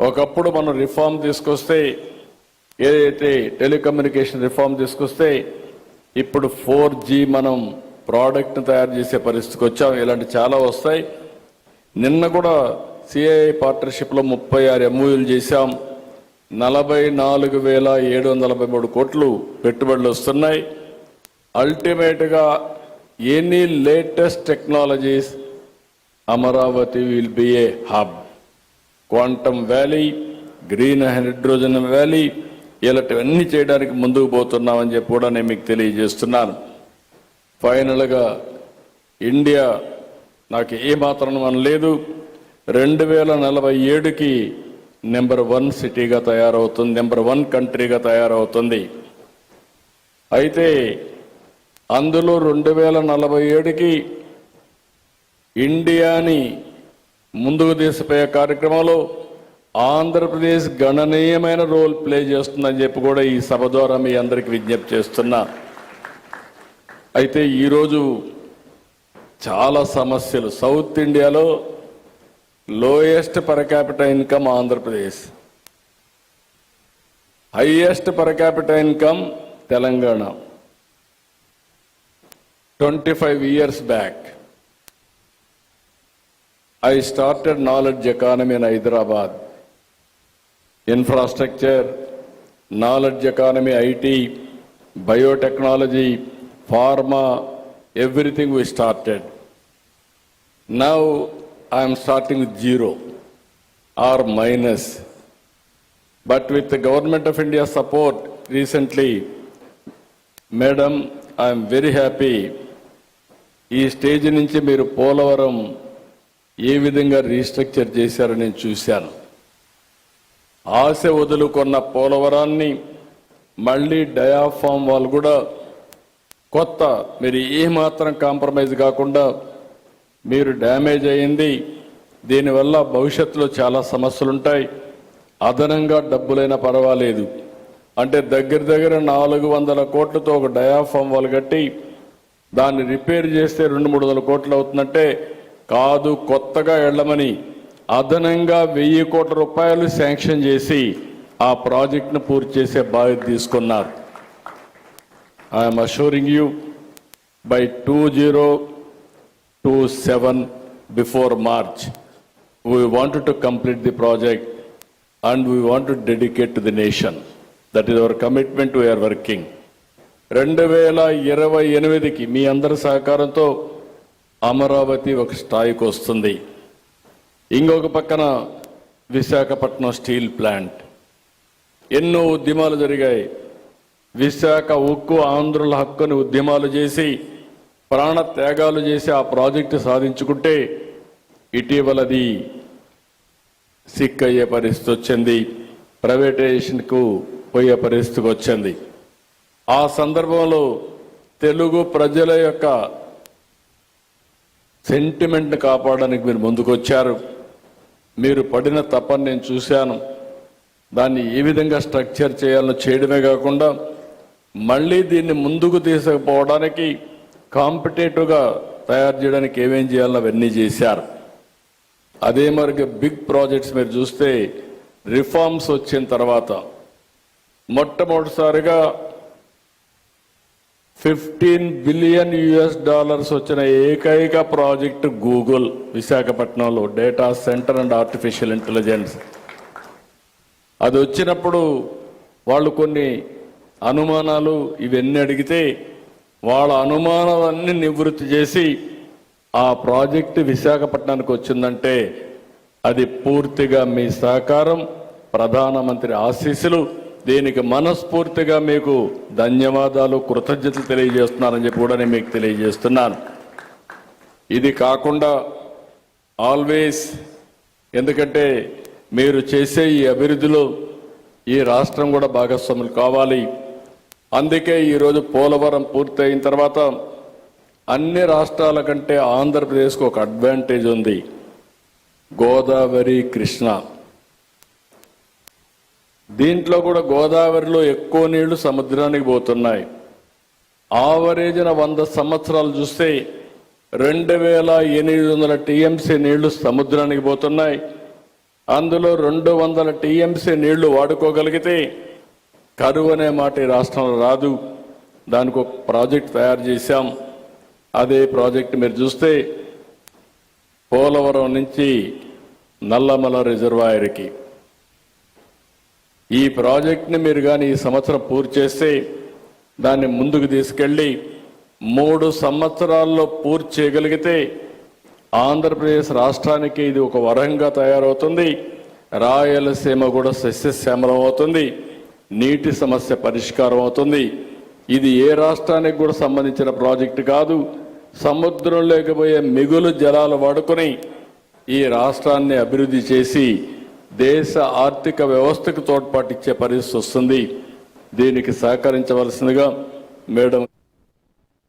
ఒకప్పుడు మనం రిఫార్మ్ తీసుకొస్తే ఏదైతే టెలికమ్యూనికేషన్ రిఫార్మ్ తీసుకొస్తే ఇప్పుడు ఫోర్ జీ మనం ప్రోడక్ట్ని తయారు చేసే పరిస్థితికి వచ్చాం. ఇలాంటి చాలా వస్తాయి. నిన్న కూడా సిఐఐ పార్ట్నర్షిప్లో ముప్పై ఆరు ఎంఓయూలు చేశాం. నలభై నాలుగు వేల ఏడు వందల నలభై మూడు కోట్లు పెట్టుబడులు వస్తున్నాయి. అల్టిమేట్గా any latest technologies Amaravati will be a hub. Quantum valley green hydrogen valley ఇలాంటివన్నీ చేయడానికి ముందుకు పోతున్నామని చెప్పి కూడా నేను మీకు తెలియజేస్తున్నాను. ఫైనల్గా ఇండియా నాకు ఏమాత్రం మనం లేదు రెండు వేల నలభై ఏడుకి నెంబర్ వన్ సిటీగా తయారవుతుంది నెంబర్ వన్ కంట్రీగా తయారవుతుంది. అయితే అందులో రెండు వేల నలభై ఏడుకి ఇండియాని ముందుకు తీసిపోయే కార్యక్రమంలో ఆంధ్రప్రదేశ్ గణనీయమైన రోల్ ప్లే చేస్తుందని చెప్పి కూడా ఈ సభ ద్వారా మీ అందరికి విజ్ఞప్తి చేస్తున్నా. అయితే ఈరోజు చాలా సమస్యలు. సౌత్ ఇండియాలో lowest per capital income Andhra Pradesh. Highest per capital income Telangana. Twenty five years back. I started knowledge economy in Hyderabad. Infrastructure, knowledge economy, IT, biotechnology, pharma, everything we started. Now I am starting with zero or minus. But with the government of India support recently, madam, I am very happy. ఈ stage నుంచి మీరు పోలవరం ఏ విధంగా restructure చేశారో నేను చూశాను. ఆశ వదులుకున్న పోలవరాన్ని మళ్ళీ diaphragm వాళ్ళు కూడా కొత్త మీరు ఏమాత్రం కాంప్రమైజ్ కాకుండా మీరు డ్యామేజ్ అయింది. దీనివల్ల భవిష్యత్తులో చాలా సమస్యలు ఉంటాయి అదనంగా డబ్బులైనా పర్వాలేదు. అంటే దగ్గర దగ్గర నాలుగు వందల కోట్లతో ఒక డయాఫామ్ వాళ్ళు కట్టి దాన్ని రిపేర్ చేస్తే రెండు మూడు వందల కోట్లు అవుతుందంటే కాదు కొత్తగా వెళ్ళమని అదనంగా వెయ్యి కోట్ల రూపాయలు శాంక్షన్ చేసి ఆ ప్రాజెక్టును పూర్తి చేసే బాధ్యత తీసుకున్నారు. I'm assuring you by two zero two seven before March we want to complete the project and we want to dedicate to the nation that is our commitment we are working రెండు వేల ఇరవై ఎనిమిదికి మీ అందరి సహకారంతో అమరావతి ఒక స్థాయికి వస్తుంది. ఇంకొక పక్కన విశాఖపట్నం స్టీల్ ప్లాంట్. ఎన్నో ఉద్యమాలు జరిగాయి. విశాఖ ఉక్కు ఆంధ్రుల హక్కుని ఉద్యమాలు చేసి ప్రాణ త్యాగాలు చేసి ఆ ప్రాజెక్టు సాధించుకుంటే ఇటీవలది సిక్ అయ్యే పరిస్థితి వచ్చింది. ప్రైవేటైజేషన్కు పోయే పరిస్థితికి వచ్చింది. ఆ సందర్భంలో తెలుగు ప్రజల యొక్క సెంటిమెంట్ కాపాడడానికి మీరు ముందుకొచ్చారు. మీరు పడిన తపని నేను చూశాను. దాన్ని ఏ విధంగా స్ట్రక్చర్ చేయాలో చేయడమే కాకుండా మళ్ళీ దీన్ని ముందుకు తీసుకుపోవడానికి కాంపిటేటివ్గా తయారు చేయడానికి ఏమేం చేయాలో అవన్నీ చేశారు. అదే మరి బిగ్ ప్రాజెక్ట్స్ మీరు చూస్తే రిఫార్మ్స్ వచ్చిన తర్వాత మొట్టమొదటిసారిగా ఫిఫ్టీన్ బిలియన్ యుఎస్ డాలర్స్ వచ్చిన ఏకైక ప్రాజెక్ట్ గూగుల్ విశాఖపట్నంలో data centre and artificial intelligence అది వచ్చినప్పుడు వాళ్ళు కొన్ని అనుమానాలు ఇవన్నీ అడిగితే వాళ్ళ అనుమానాలన్నీ నివృత్తి చేసి ఆ ప్రాజెక్టు విశాఖపట్నానికి వచ్చిందంటే అది పూర్తిగా మీ సహకారం ప్రధానమంత్రి ఆశీస్సులు దీనికి మనస్ఫూర్తిగా మీకు ధన్యవాదాలు కృతజ్ఞతలు తెలియజేస్తున్నారని చెప్పి కూడా నేను మీకు తెలియజేస్తున్నాను. ఇది కాకుండా ఆల్వేస్ ఎందుకంటే మీరు చేసే ఈ అభివృద్ధిలో ఈ రాష్ట్రం కూడా భాగస్వాములు కావాలి. అందుకే ఈరోజు పోలవరం పూర్తయిన తర్వాత అన్ని రాష్ట్రాల కంటే ఆంధ్రప్రదేశ్కు ఒక అడ్వాంటేజ్ ఉంది. గోదావరి కృష్ణ. దీంట్లో కూడా గోదావరిలో ఎక్కువ నీళ్ళు సముద్రానికి పోతున్నాయి. ఆవరేజ్న వంద సంవత్సరాలు చూస్తే రెండు వేల ఎనిమిది వందల టీఎంసీ నీళ్ళు సముద్రానికి పోతున్నాయి. అందులో రెండు వందల టీఎంసీ నీళ్ళు వాడుకోగలిగితే కరువు అనే మాట ఈ రాష్ట్రంలో రాదు. దానికి ఒక ప్రాజెక్ట్ తయారు చేశాం. అదే ప్రాజెక్ట్ మీరు చూస్తే పోలవరం నుంచి నల్లమల రిజర్వాయర్కి. ఈ ప్రాజెక్ట్ని మీరు కానీ ఈ సంవత్సరం పూర్తి చేస్తే దాన్ని ముందుకు తీసుకెళ్ళి మూడు సంవత్సరాల్లో పూర్తి చేయగలిగితే ఆంధ్రప్రదేశ్ రాష్ట్రానికి ఇది ఒక వరంగా తయారవుతుంది. రాయలసీమ కూడా సస్యశ్యామలం అవుతుంది. నీటి సమస్య పరిష్కారం అవుతుంది. ఇది ఏ రాష్ట్రానికి కూడా సంబంధించిన ప్రాజెక్టు కాదు. సముద్రం లేకపోయే మిగులు జలాలు వాడుకొని ఈ రాష్ట్రాన్ని అభివృద్ధి చేసి దేశ ఆర్థిక వ్యవస్థకు తోడ్పాటిచ్చే పరిస్థితి వస్తుంది. దీనికి సహకరించవలసిందిగా మేడం